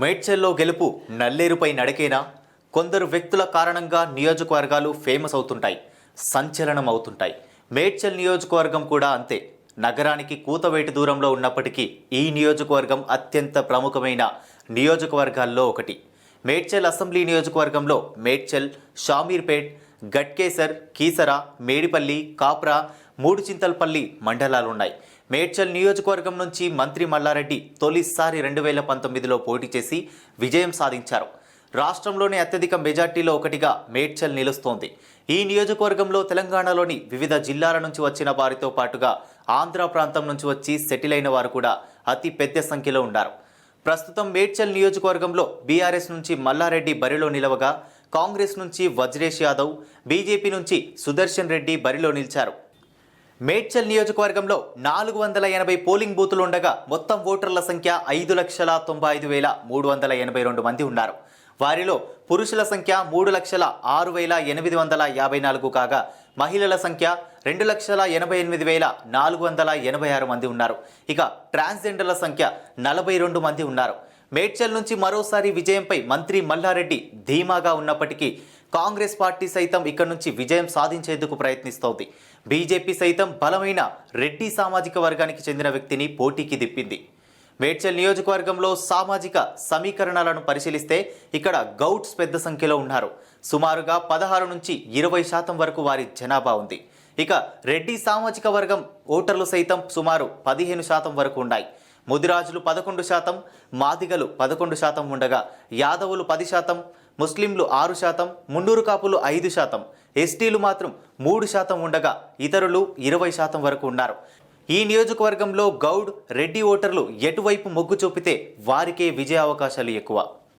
మేడ్చల్లో గెలుపు నల్లేరుపై నడకేనా? కొందరు వ్యక్తుల కారణంగా నియోజకవర్గాలు ఫేమస్ అవుతుంటాయి సంచలనం అవుతుంటాయి మేడ్చల్ నియోజకవర్గం కూడా అంతే. నగరానికి కూతవేటి దూరంలో ఉన్నప్పటికీ ఈ నియోజకవర్గం అత్యంత ప్రముఖమైన నియోజకవర్గాల్లో ఒకటి. మేడ్చల్ అసెంబ్లీ నియోజకవర్గంలో మేడ్చల్ షామీర్పేట్ గట్కేసర్ కీసర మేడిపల్లి కాప్రా మూడు చింతల్పల్లి మండలాలున్నాయి. మేడ్చల్ నియోజకవర్గం నుంచి మంత్రి మల్లారెడ్డి తొలిసారి రెండు వేల పంతొమ్మిదిలో పోటీ చేసి విజయం సాధించారు. రాష్ట్రంలోనే అత్యధిక మెజార్టీలో ఒకటిగా మేడ్చల్ నిలుస్తోంది. ఈ నియోజకవర్గంలో తెలంగాణలోని వివిధ జిల్లాల నుంచి వచ్చిన వారితో పాటుగా ఆంధ్ర ప్రాంతం నుంచి వచ్చి సెటిల్ అయిన వారు కూడా అతి పెద్ద సంఖ్యలో ఉన్నారు. ప్రస్తుతం మేడ్చల్ నియోజకవర్గంలో బీఆర్ఎస్ నుంచి మల్లారెడ్డి బరిలో నిలవగా కాంగ్రెస్ నుంచి వజ్రేష్ యాదవ్ బీజేపీ నుంచి సుదర్శన్ రెడ్డి బరిలో నిలిచారు. మేడ్చల్ నియోజకవర్గంలో నాలుగు వందల ఎనభై పోలింగ్ బూతులు ఉండగా మొత్తం ఓటర్ల సంఖ్య ఐదు లక్షల తొంభై ఐదు వేల మూడు వందల ఎనభై రెండు మంది ఉన్నారు. వారిలో పురుషుల సంఖ్య మూడు లక్షల ఆరు వేల ఎనిమిది వందల యాభై నాలుగు కాగా మహిళల సంఖ్య రెండు లక్షల ఎనభై ఎనిమిది వేల నాలుగు వందల ఎనభై ఆరు మంది ఉన్నారు. ఇక ట్రాన్స్జెండర్ల సంఖ్య నలభై రెండు మంది ఉన్నారు. మేడ్చల్ నుంచి మరోసారి విజయంపై మంత్రి మల్లారెడ్డి ధీమాగా ఉన్నప్పటికీ కాంగ్రెస్ పార్టీ సైతం ఇక్కడ నుంచి విజయం సాధించేందుకు ప్రయత్నిస్తోంది. బీజేపీ సైతం బలమైన రెడ్డి సామాజిక వర్గానికి చెందిన వ్యక్తిని పోటీకి దిప్పింది. మేడ్చల్ నియోజకవర్గంలో సామాజిక సమీకరణాలను పరిశీలిస్తే ఇక్కడ గౌట్స్ పెద్ద సంఖ్యలో ఉన్నారు. సుమారుగా పదహారు నుంచి ఇరవై శాతం వరకు వారి జనాభా ఉంది. ఇక రెడ్డి సామాజిక వర్గం ఓటర్లు సైతం సుమారు పదిహేను శాతం వరకు ఉన్నాయి. ముదిరాజులు పదకొండు శాతం మాదిగలు పదకొండు శాతం ఉండగా యాదవులు పది శాతం ముస్లింలు ఆరు శాతం మున్నూరు కాపులు ఐదు శాతం. ఎస్టీలు మాత్రం మూడు శాతం ఉండగా ఇతరులు ఇరవై శాతం వరకు ఉన్నారు. ఈ నియోజకవర్గంలో గౌడ్ రెడ్డి ఓటర్లు ఎటువైపు మొగ్గు చూపితే వారికే విజయ అవకాశాలు ఎక్కువ.